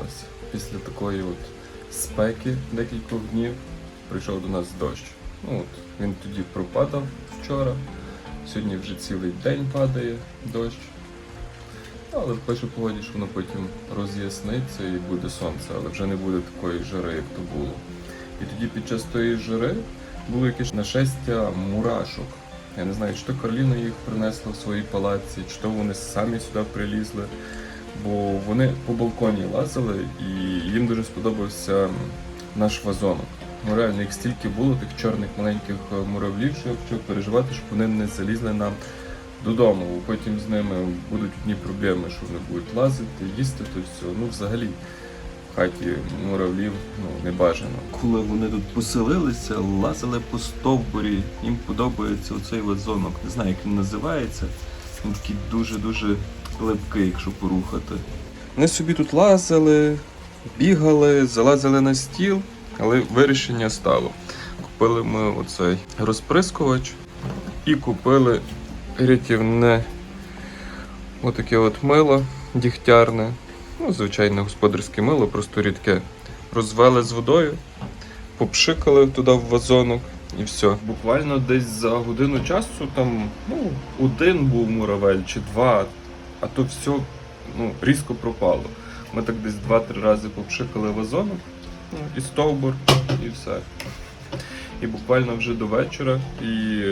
змінилася. Після такої от спеки декількох днів прийшов до нас дощ. Ну, от, він тоді пропадав вчора. Сьогодні вже цілий день падає дощ. Але пише погоді, що воно потім роз'ясниться і буде сонце, але вже не буде такої жари, як то було. І тоді під час тої жари було якесь нашестя мурашок. Я не знаю, чи то Кароліна їх принесла в своїй палаці, чи то вони самі сюди прилізли. Бо вони по балконі лазили і їм дуже сподобався наш вазонок. Ну реально їх стільки було, тих чорних маленьких е, муравлів, що я почав переживати, щоб вони не залізли нам додому. Бо Потім з ними будуть одні проблеми, що вони будуть лазити, їсти то все. Ну взагалі в хаті муравлів ну, не бажано. Коли вони тут поселилися, лазили по стовбурі, їм подобається оцей вазонок. Не знаю, як він називається. Він такий дуже-дуже липкий, якщо порухати. Вони собі тут лазили, бігали, залазили на стіл, але вирішення стало. Купили ми оцей розприскувач і купили рятівне отаке от мило дігтярне. Ну, звичайне господарське мило, просто рідке. Розвели з водою, попшикали туди в вазонок і все. Буквально десь за годину часу там ну, один був муравель чи два, а то все ну, різко пропало. Ми так десь два-три рази попшикали вазонок, ну, і стовбур, і все. І буквально вже до вечора, і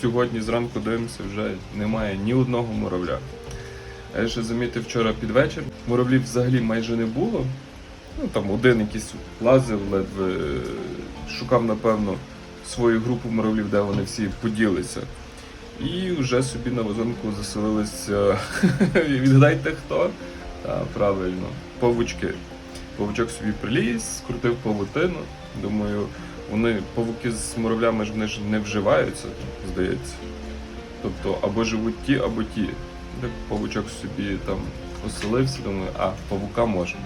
сьогодні зранку дивимося, вже немає ні одного муравля. А я ще замітив вчора під вечір, муравлів взагалі майже не було. Ну там один якийсь лазив, ледве шукав, напевно, свою групу муравлів, де вони всі поділися. І вже собі на вазонку заселилися. Відгадайте хто? Та, правильно, павучки. Павучок собі приліз, скрутив павутину. Думаю, вони павуки з муравлями ж вони ж не вживаються, здається. Тобто або живуть ті, або ті. Так павучок собі там оселився, думаю, а, павука можна.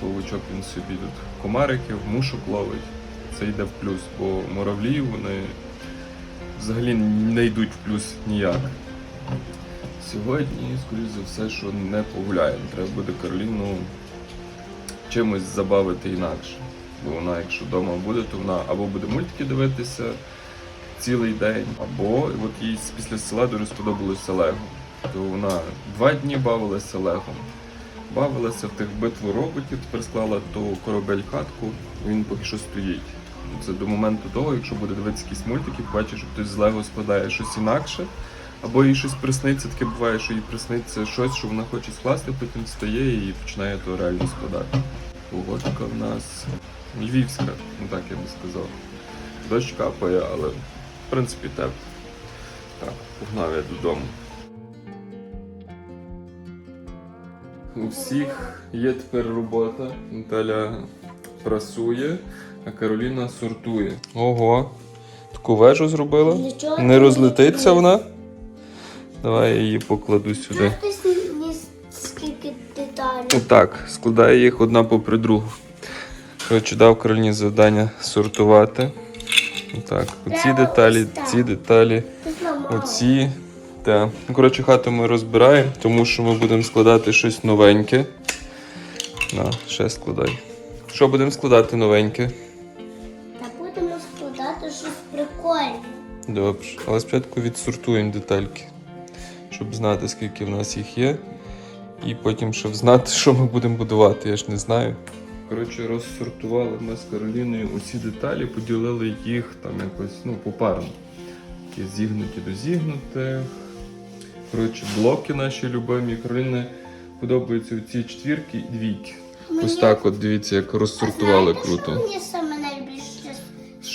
Павучок він собі тут комариків, мушок ловить. Це йде в плюс, бо муравлі вони взагалі не йдуть в плюс ніяк. Сьогодні, скоріш за все, що не погуляємо. Треба буде Кароліну чимось забавити інакше. Бо вона, якщо вдома буде, то вона або буде мультики дивитися цілий день, або от їй після села дуже сподобалося Лего. То вона два дні бавилася Легом. Бавилася в тих битву роботів, тепер склала ту корабель хатку, він поки що стоїть. Це до моменту того, якщо буде дивитися якісь мультики, побачиш, що хтось з Лего складає щось інакше, або їй щось присниться, таке буває, що їй присниться щось, що вона хоче скласти, потім встає і починає то реально складати. Погодка в нас львівська, ну так я би сказав. Дощ капає, але в принципі тепло. Так, погнав я додому. У всіх є тепер робота. Наталя прасує, а Кароліна сортує. Ого, таку вежу зробила. Нічого Не розлетиться вона. Давай я її покладу сюди. Скільки деталей. Так, складаю їх одна попри другу. Коротше, дав Кароліні завдання сортувати. Так, оці деталі, ці деталі, оці. Так. Ну, коротше, хату ми розбираємо, тому що ми будемо складати щось новеньке. На, ще складай. Що будемо складати новеньке? Прикольне. Добре. Але спочатку відсортуємо детальки, щоб знати, скільки в нас їх є. І потім, щоб знати, що ми будемо будувати, я ж не знаю. Коротше, розсортували ми з Кароліною усі деталі, поділили їх там якось ну, попарно. Такі зігнуті до зігнутих. Коротше, блоки наші любимі. Кароліні подобаються ці четвірки і двійки. Ось так от дивіться, як розсортували Знаєте, круто. Що мені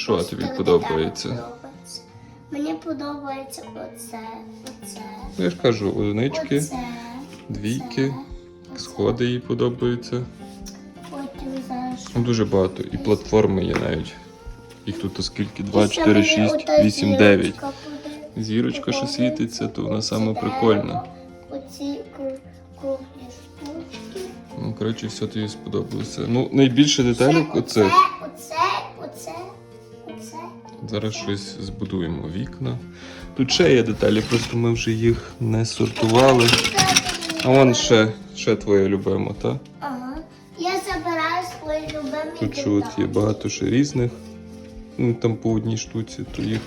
Що тобі подобається? Мені подобається оце, оце, Ну, Я ж кажу, одинички. оце, Двійки, оце, Сходи їй подобаються. Потім зараз. Ну, Дуже багато. І платформи є навіть. Їх тут скільки? І 2, ще 4, мені 6, 8, 9. зірочка що світиться, то вона саме прикольна. Оці кру- круглі штучки. Ну, коротше, все тобі сподобалося. Ну, найбільше оце, оце. Зараз щось збудуємо. Вікна. Тут ще є деталі, просто ми вже їх не сортували. А вон ще, ще твоє любимо, так? Ага. Я забираю свої любимі Тут що от є багато ще різних. Ну там по одній штуці, то їх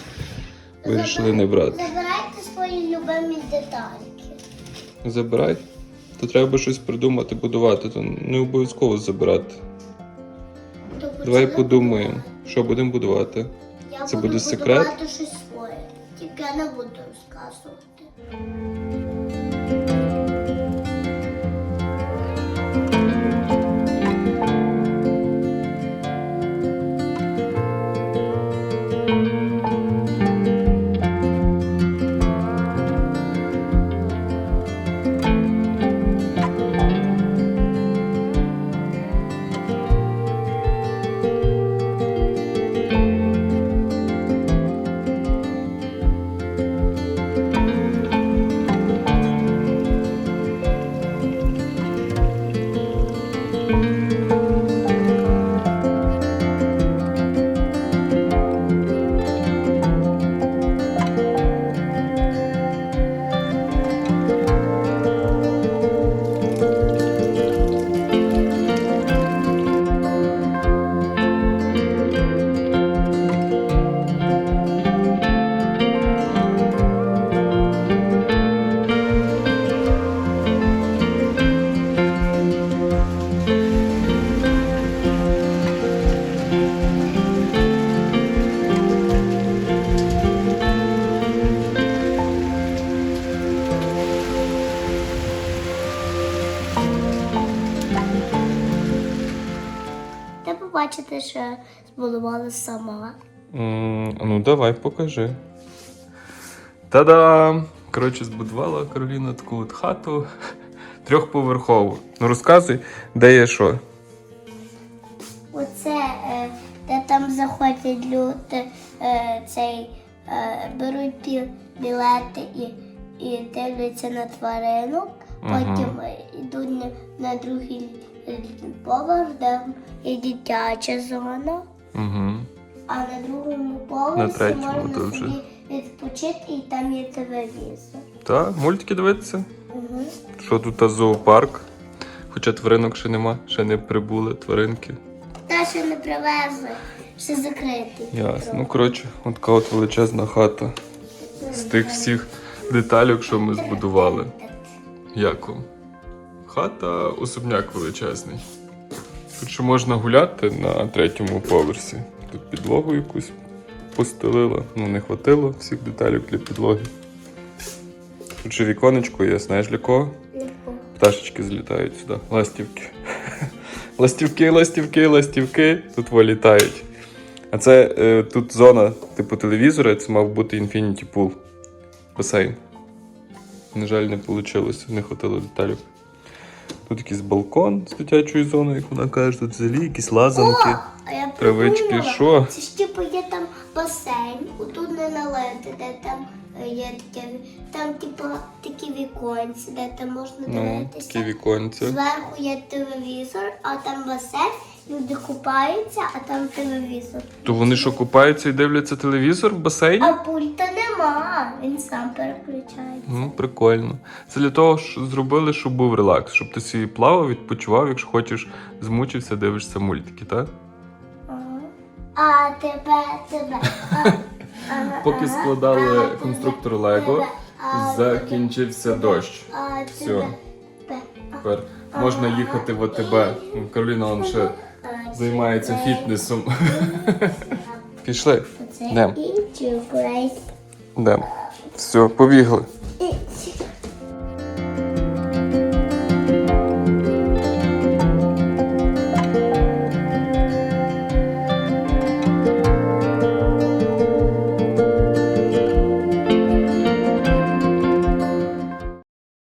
вирішили не брати. Забирайте свої любимі детальки. Забирай. То треба щось придумати, будувати, то не обов'язково забирати. Давай подумаємо, що будемо будувати. Я Це буду буде секрет? будувати щось своє. Тільки я не буду розказувати. Побачите, що я збудувала сама. М, Ну, давай, покажи. Та-дам! Коротше, збудувала Кароліна таку от хату трьохповерхову. Ну розказуй, де є що. Оце, е, де там заходять люди, е, цей, е, беруть бі- білети і, і дивляться на тваринок. Потім йдуть на, на другий поверх, де є дитяча зона, Угу. а на другому поверсі третьому можна то вже. собі відпочити і там є телевізор. Так, мультики дивитися. Угу. Що тут та зоопарк? Хоча тваринок ще нема, ще не прибули тваринки. Та ще не привезли, ще закритий. Ясно. Ну, коротше, от така от величезна хата з тих всіх деталек, що ми збудували. Як вам? Хата особняк величезний. Тут ще можна гуляти на третьому поверсі. Тут підлогу якусь постелила. Ну, не хватило всіх деталей для підлоги. Тут ще віконечко є, знаєш для кого? Пташечки злітають сюди. Ластівки. Ластівки, ластівки, ластівки тут вилітають. А це е, тут зона типу телевізора, це мав бути Infinity Pool. Басейн. На жаль, не вийшло, не хватило деталей. Тут якийсь балкон з дитячою зоною, як вона каже, тут взагалі якісь лазанки. О, а я Травички, придумала. що? Це ж типу є там басейн, отут не налити, де там е, є таке, там типу такі віконці, де там можна Ну, дивитися. такі віконця. Зверху є телевізор, а там басейн, люди купаються, а там телевізор. То вони що купаються і дивляться телевізор в басейні? А пульта нема, він сам переключається. Ну, прикольно. Це для того, що зробили, щоб був релакс, щоб ти собі плавав, відпочивав, якщо хочеш, змучився, дивишся мультики, так? А тебе, тебе. А, ага, Поки ага. складали конструктор тебе, Лего, тебе. А, закінчився дощ. А, Всьо. тебе. Тепер можна їхати в АТБ. Кароліна он ще займається фітнесом. Пішли. Оце Йдемо. Все, побігли.